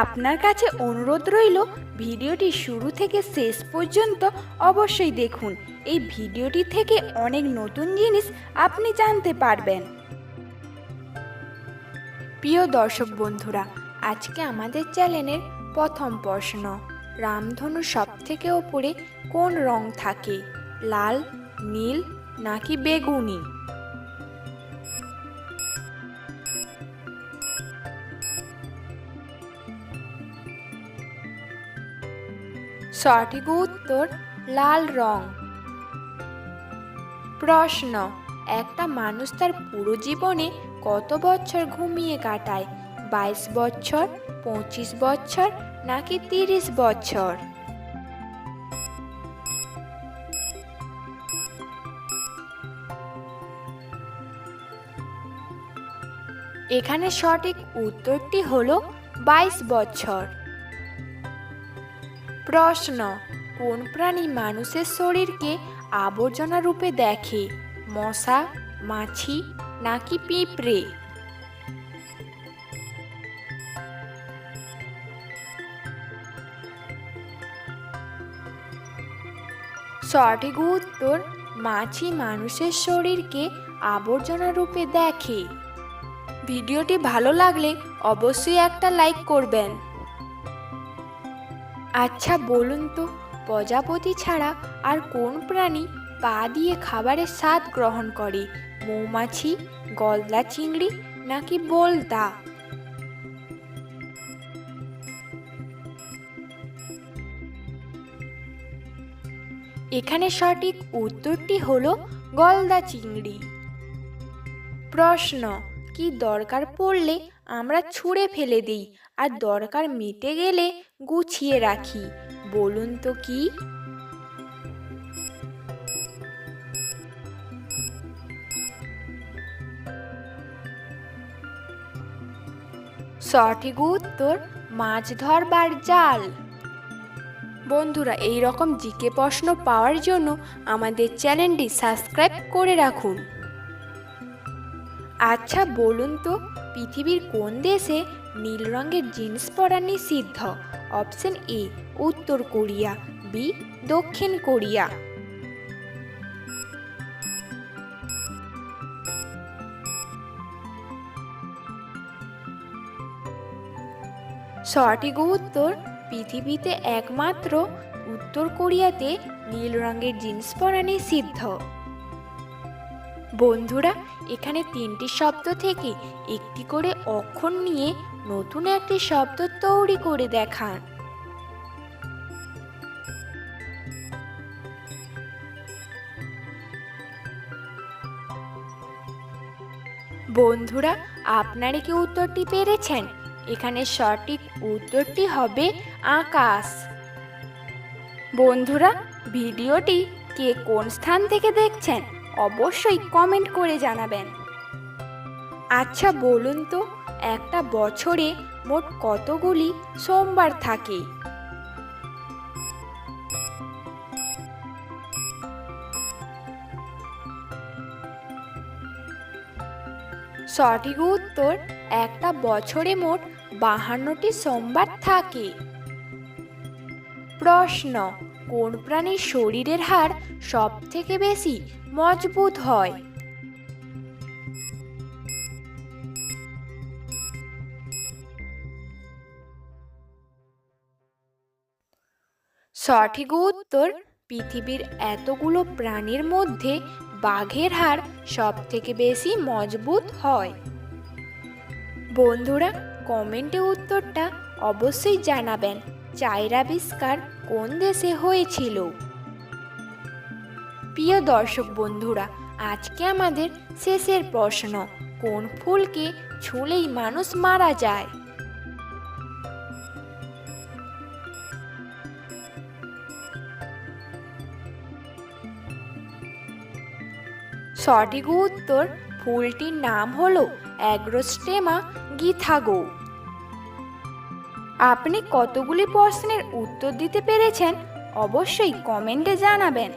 আপনার কাছে অনুরোধ রইল, ভিডিওটি শুরু থেকে শেষ পর্যন্ত অবশ্যই দেখুন। এই ভিডিওটি থেকে অনেক নতুন জিনিস আপনি জানতে পারবেন। প্রিয় দর্শক বন্ধুরা, আজকে আমাদের চ্যানেলের প্রথম প্রশ্ন, রামধনু সব থেকে ওপরে কোন রং থাকে? লাল, নীল নাকি বেগুনি? সঠিক উত্তর লাল রং। প্রশ্ন, একটা মানুষ তার পুরো জীবনে কত বছর ঘুমিয়ে কাটায়? বাইশ বছর, পঁচিশ বছর, নাকি তিরিশ বছর? এখানে সঠিক উত্তরটি হলো বাইশ বছর। প্রশ্ন, কোন প্রাণী মানুষের শরীরকে আবর্জনা রূপে দেখে? মশা, মাছি নাকি পিঁপড়ে? সঠিক উত্তর, মাছি মানুষের শরীরকে আবর্জনা রূপে দেখে। ভিডিওটি ভালো লাগলে অবশ্যই একটা লাইক করবেন। আচ্ছা বলুন তো, প্রজাপতি ছাড়া আর কোন প্রাণী পা দিয়ে খাবারের স্বাদ গ্রহণ করে? মৌমাছি, গলদা চিংড়ি নাকি বোলদা এখানে সঠিক উত্তরটি হলো গলদা চিংড়ি। প্রশ্ন কি দরকার পড়লে আমরা ছুঁড়ে ফেলে দিই আর দরকার মিটে গেলে গুছিয়ে রাখি। বলুন তো কি? সঠিক উত্তর, মাছ ধরবার জাল। বন্ধুরা এই রকম জিকে প্রশ্ন পাওয়ার জন্য আমাদের চ্যানেলটি সাবস্ক্রাইব করে রাখুন। আচ্ছা বলুন তো, পৃথিবীর কোন দেশে নীল রঙের জিন্স পরা নিষিদ্ধ? অপশন এ, উত্তর কোরিয়া, বি, দক্ষিণ কোরিয়া। সঠিক উত্তর, পৃথিবীতে একমাত্র উত্তর কোরিয়াতে নীল রঙের জিন্স পরা নিষিদ্ধ। বন্ধুরা, এখানে তিনটি শব্দ থেকে একটি করে অক্ষর নিয়ে নতুন একটি শব্দ তৈরি করে দেখান। বন্ধুরা, আপনারা কি উত্তরটি পেরেছেন? এখানে সঠিক উত্তরটি হবে আকাশ। বন্ধুরা, ভিডিওটি কে কোন স্থান থেকে দেখছেন? অবশ্যই কমেন্ট করে জানাবেন। আচ্ছা বলুন তো, একটা বছরে মোট কতগুলি সোমবার থাকে? সঠিক উত্তর, একটা বছরে মোট বাহান্নটি সোমবার থাকে। প্রশ্ন, কোন প্রাণীর শরীরের হাড় সব থেকে বেশি মজবুত হয়? সঠিক উত্তর, পৃথিবীর এতগুলো প্রাণীর মধ্যে বাঘের হাড় সব থেকে বেশি মজবুত হয়। বন্ধুরা, কমেন্টে উত্তরটা অবশ্যই জানাবেন চায়ের আবিষ্কার কোন দেশে হয়েছিল। প্রিয় দর্শক বন্ধুরা, আজকে আমাদের শেষের প্রশ্ন, কোন ফুলকে ছুঁলেই মানুষ মারা যায়? সঠিক উত্তর ফুলটির নাম হলো অ্যাগ্রোস্টেমা গিথাগো। আপনি কতগুলি প্রশ্নের উত্তর দিতে পেরেছেন অবশ্যই কমেন্টে জানাবেন।